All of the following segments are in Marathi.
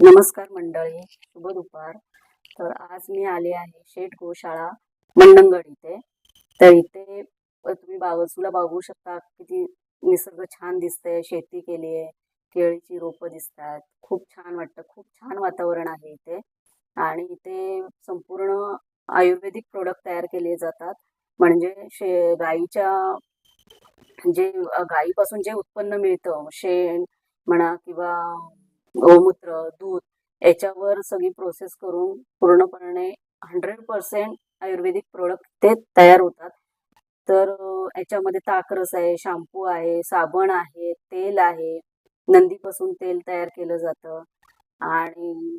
नमस्कार मंडळी शुभ दुपार. तर आज मी आले आहे शेठ गोशाळा मंडणगड इथे. तर इथे तुम्ही बाजूला बघू शकता किती निसर्ग छान दिसतंय शेती केली आहे केळीची रोपं दिसतात. खूप छान वाटतं खूप छान वातावरण आहे इथे. आणि इथे संपूर्ण आयुर्वेदिक प्रोडक्ट तयार केले जातात. म्हणजे शे गाईच्या जे गाईपासून जे उत्पन्न मिळतं शेण म्हणा किंवा गोमूत्र दूध याच्यावर सगळी प्रोसेस करून पूर्णपणे हंड्रेड पर्सेंट आयुर्वेदिक प्रोडक्ट ते तयार होतात. तर याच्यामध्ये ताकरस आहे शॅम्पू आहे साबण आहे तेल आहे. नंदीपासून तेल तयार केलं जातं. आणि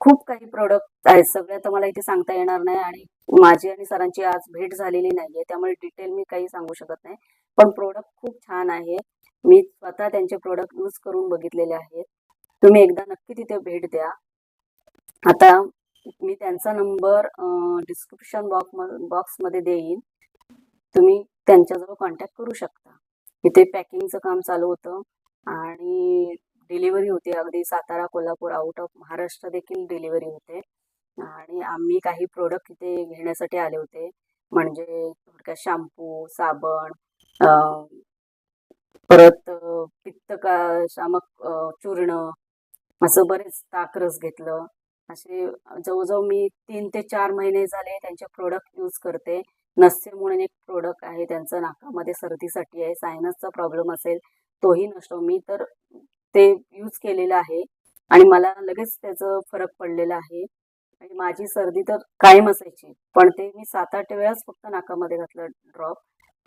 खूप काही प्रोडक्ट आहेत. सगळे तर मला इथे सांगता येणार नाही आणि माझी आणि सरांची आज भेट झालेली नाहीये त्यामुळे डिटेल मी काही सांगू शकत नाही. पण प्रोडक्ट खूप छान आहे. मी स्वतः त्यांचे प्रोडक्ट यूज करून बघितलेले आहेत. तुम्ही एकदा नक्की तिथे भेट द्या. आता मी त्यांचा नंबर डिस्क्रिप्शन बॉक्स बॉक्समध्ये देईन. तुम्ही त्यांच्याजवळ कॉन्टॅक्ट करू शकता. इथे पॅकिंगचं काम चालू होतं आणि डिलिव्हरी होती. अगदी सातारा कोल्हापूर आउट ऑफ महाराष्ट्र देखील डिलिव्हरी होते. आणि आम्ही काही प्रोडक्ट इथे घेण्यासाठी आले होते. म्हणजे थोडक्यात शॅम्पू साबण परत पित्त का शामक चूर्ण असं बरेच ताकरस घेतलं. असे जवळजवळ मी तीन ते चार महिने झाले त्यांचे प्रोडक्ट यूज करते. नस्य म्हणून एक प्रोडक्ट आहे त्यांचं नाकामध्ये सर्दीसाठी आहे सायनसचा प्रॉब्लेम असेल तोही नसतो. मी तर ते यूज केलेलं आहे आणि मला लगेच त्याचं फरक पडलेला आहे. आणि माझी सर्दी तर कायम असायची पण ते मी सात आठ वेळाच फक्त नाकामध्ये घातलं ड्रॉप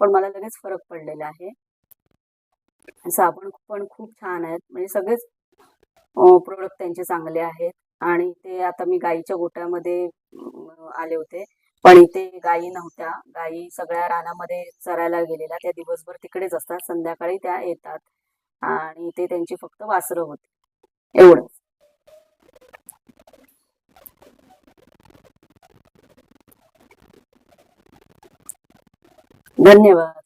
पण मला लगेच फरक पडलेला आहे. साबण पण खूप छान आहेत. म्हणजे सगळेच प्रोडक्ट त्यांचे चांगले आहेत. आणि ते आता मी गाईच्या गोट्यामध्ये आले होते. पण इथे गायी नव्हत्या. गायी सगळ्या रानामध्ये चरायला गेलेल्या. त्या दिवसभर तिकडेच असतात. संध्याकाळी त्या येतात. आणि ते त्यांची फक्त वासरं होते. एवढंच. धन्यवाद.